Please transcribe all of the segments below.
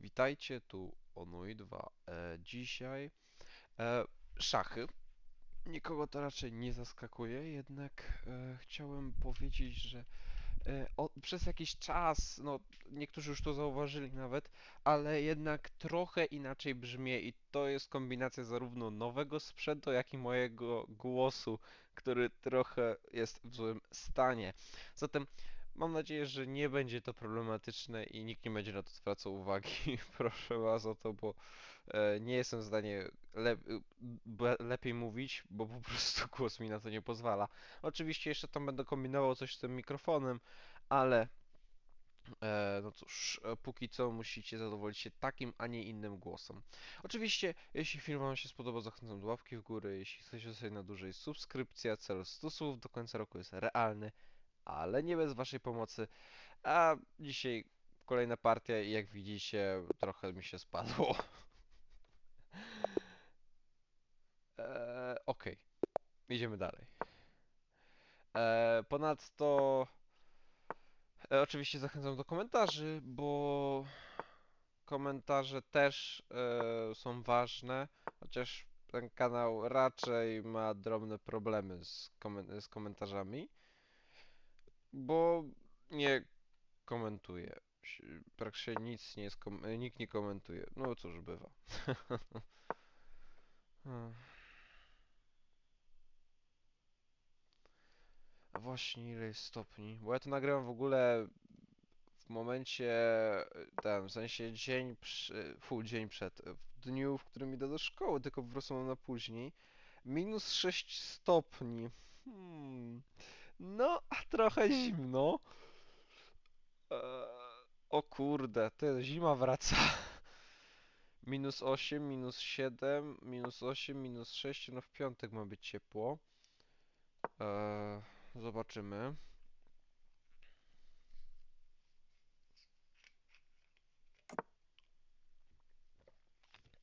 Witajcie, tu Onui 2. E, dzisiaj e, szachy. Nikogo to raczej nie zaskakuje, jednak e, chciałem powiedzieć, że e, o, przez jakiś czas, no niektórzy już to zauważyli nawet, ale jednak trochę inaczej brzmię i to jest kombinacja zarówno nowego sprzętu, jak i mojego głosu, który trochę jest w złym stanie. Zatem Mam nadzieję, że nie będzie to problematyczne i nikt nie będzie na to zwracał uwagi. Proszę Was o to, bo e, nie jestem w stanie be- lepiej mówić, bo po prostu głos mi na to nie pozwala. Oczywiście jeszcze tam będę kombinował coś z tym mikrofonem, ale e, no cóż, e, póki co musicie zadowolić się takim, a nie innym głosem. Oczywiście, jeśli film Wam się spodobał, zachęcam do łapki w górę. Jeśli chcecie zostać na dłużej, subskrypcja. Cel 100 słów do końca roku jest realny ale nie bez waszej pomocy. A dzisiaj kolejna partia i jak widzicie, trochę mi się spadło. Eee, Okej, idziemy dalej. Eee, ponadto e, oczywiście zachęcam do komentarzy, bo komentarze też e, są ważne, chociaż ten kanał raczej ma drobne problemy z, komen z komentarzami bo nie komentuje. Praktycznie nic nie jest nikt nie komentuje. No cóż, bywa. Hmm. A właśnie ile jest stopni? Bo ja to nagrywam w ogóle w momencie ten, w sensie dzień przy, fu, dzień przed, w dniu, w którym idę do szkoły, tylko po prostu mam na później. Minus 6 stopni. Hmm. No, a trochę zimno. Eee, o kurde, ty, zima wraca. Minus 8, minus 7, minus 8, minus 6, no w piątek ma być ciepło. Eee, zobaczymy.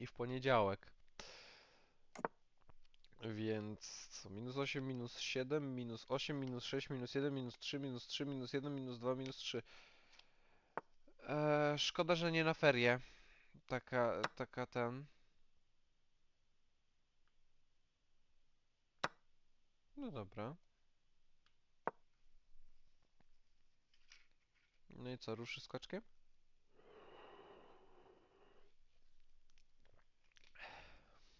I w poniedziałek. Więc co? Minus 8, minus 7, minus 8, minus 6, minus 1, minus 3, minus 3, minus 1, minus 2, minus 3. Eee, szkoda, że nie na ferie. Taka, taka ten. No dobra. No i co, ruszy skoczkiem?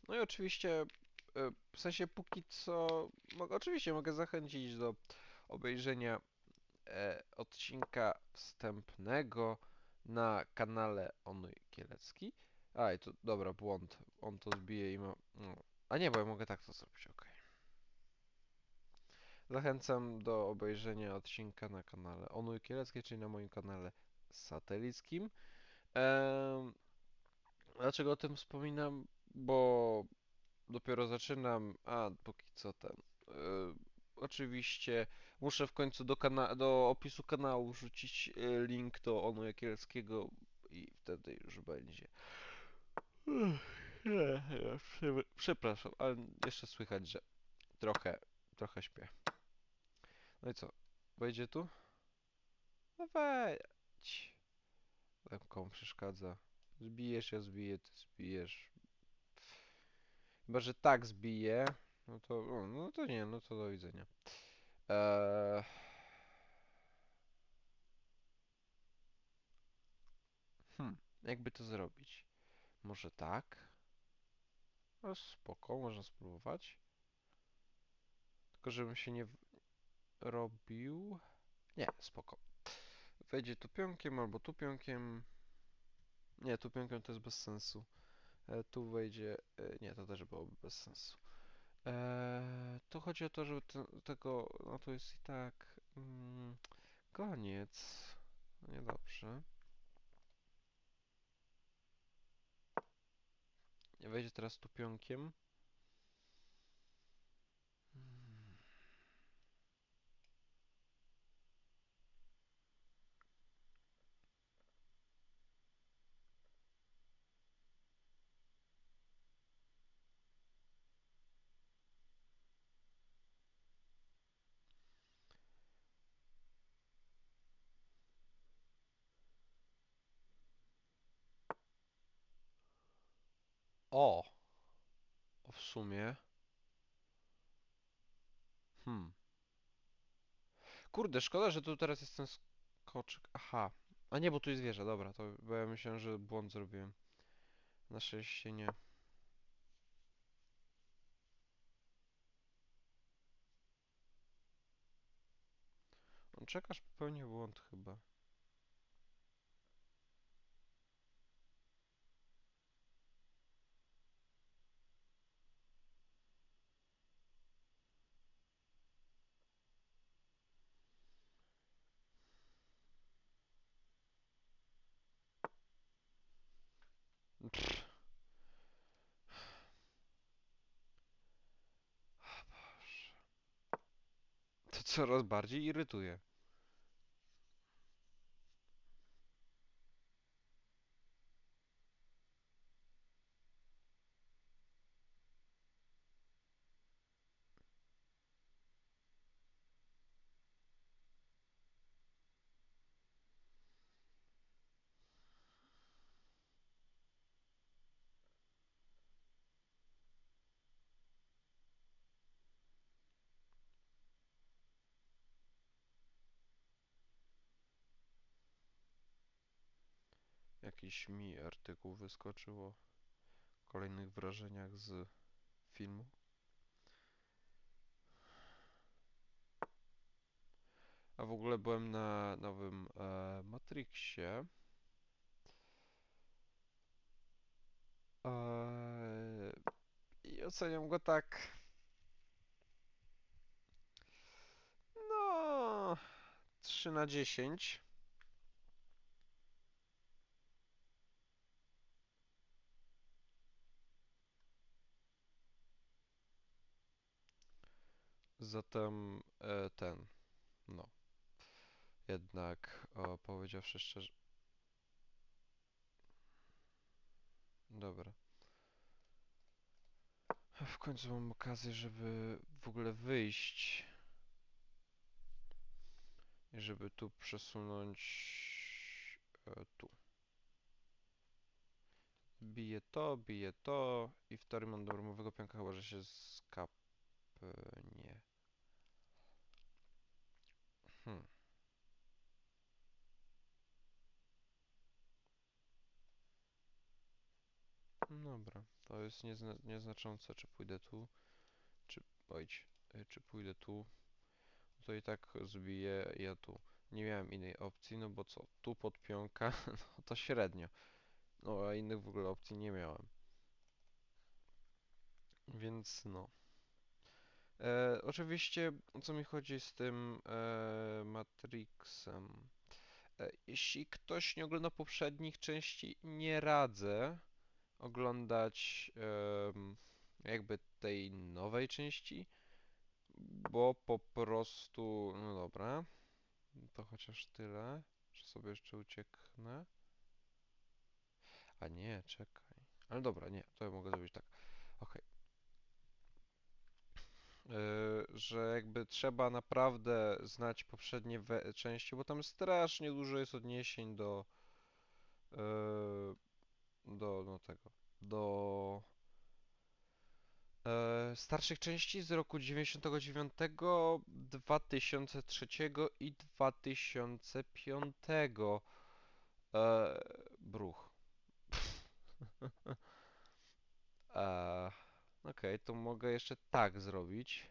No i oczywiście, w sensie póki co, mogę, oczywiście mogę zachęcić do obejrzenia e, odcinka wstępnego na kanale Onuj Kielecki. A, i to, dobra, błąd. On to zbije i ma... No. A nie, bo ja mogę tak to zrobić, ok. Zachęcam do obejrzenia odcinka na kanale Onuj Kielecki, czyli na moim kanale satelickim. Ehm, dlaczego o tym wspominam? Bo dopiero zaczynam, a póki co ten. Yy, oczywiście muszę w końcu do, do opisu kanału wrzucić yy, link do Onu Jakielskiego i wtedy już będzie. Przepraszam, ale jeszcze słychać, że trochę, trochę śpię. No i co? Wejdzie tu? No wejdź. Komu przeszkadza. Zbijesz, ja zbiję, ty zbijesz. Chyba, że tak zbije, no to, no to nie, no to do widzenia. Eee... Hmm, jakby to zrobić? Może tak? No spoko, można spróbować. Tylko żebym się nie robił. Nie, spoko. Wejdzie tu pionkiem albo tu pionkiem. Nie, tu pionkiem to jest bez sensu. E, tu wejdzie... E, nie, to też byłoby bez sensu. E, to chodzi o to, żeby te, tego... No to jest i tak... Mm, koniec. No niedobrze. Wejdzie teraz tu pionkiem. O! W sumie. Hmm. Kurde, szkoda, że tu teraz jest ten skoczek. Aha. A nie, bo tu jest wieża, dobra, to bo ja myślałem, że błąd zrobiłem. Na szczęście nie. On czekasz, popełnił błąd chyba. To coraz bardziej irytuje. Jakiś mi artykuł wyskoczył o kolejnych wrażeniach z filmu. A w ogóle byłem na nowym e, Matrixie. E, I oceniam go tak. No. 3 na 10. Zatem e, ten. No. Jednak o, powiedziawszy szczerze. Dobra. W końcu mam okazję, żeby w ogóle wyjść. I żeby tu przesunąć e, tu. Bije to, bije to i w teorii mam darmowego pionka, chyba że się skapnie. Hmm. Dobra, to jest niezna nieznaczące, czy pójdę tu, czy... Ojdź, y, czy pójdę tu. To i tak zbiję ja tu. Nie miałem innej opcji, no bo co, tu pod pionka, no to średnio. No a innych w ogóle opcji nie miałem. Więc no. E, oczywiście, o co mi chodzi z tym e, Matrixem? E, jeśli ktoś nie ogląda poprzednich części, nie radzę oglądać em, jakby tej nowej części, bo po prostu, no dobra, to chociaż tyle, że sobie jeszcze ucieknę. A nie, czekaj. Ale dobra, nie, to ja mogę zrobić tak. Okej. Yy, że jakby trzeba naprawdę znać poprzednie części, bo tam strasznie dużo jest odniesień do yy, do no tego do e, starszych części z roku 99, 2003 i 2005. E, bruch. E, Okej, to mogę jeszcze tak zrobić.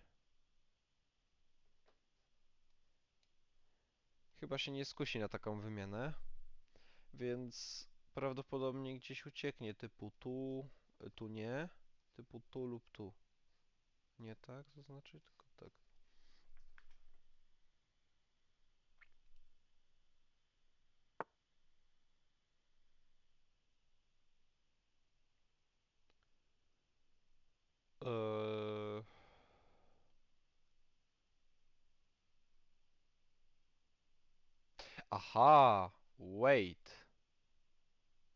Chyba się nie skusi na taką wymianę, więc prawdopodobnie gdzieś ucieknie typu tu, tu nie, typu tu lub tu. Nie tak zaznaczyć, tylko tak. Eee... Aha, wait.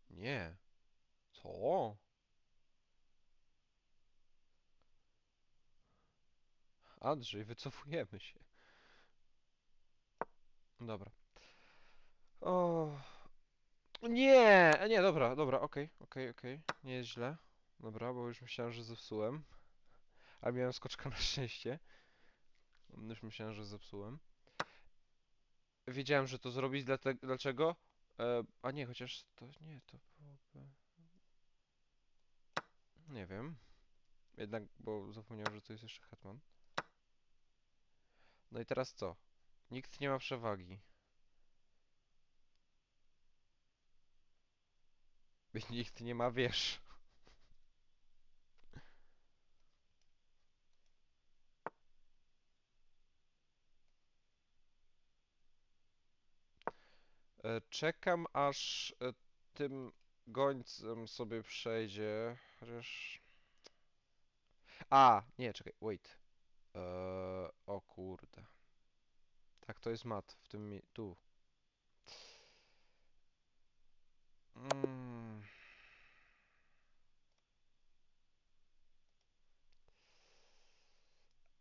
Nie. Co? Andrzej, wycofujemy się. Dobra. O. Nie, nie, dobra, dobra, okej, okej, okej. Nie jest źle. Dobra, bo już myślałem, że zepsułem. A miałem skoczka na szczęście. Już myślałem, że zepsułem. Wiedziałem, że to zrobić, dlaczego? E, a nie, chociaż to nie, to byłoby... Nie wiem. Jednak, bo zapomniałem, że to jest jeszcze hetman. No i teraz co? Nikt nie ma przewagi. Nikt nie ma wież. Czekam aż e, tym gońcem sobie przejdzie. Chociaż. A, nie, czekaj, wait. Eee, o kurde. Tak, to jest mat w tym. mi- Tu. Mm.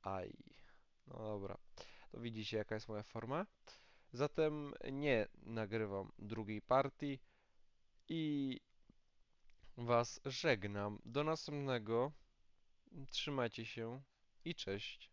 Aj. No dobra. To widzicie, jaka jest moja forma. Zatem nie nagrywam drugiej partii i Was żegnam. Do następnego. Trzymajcie się i cześć.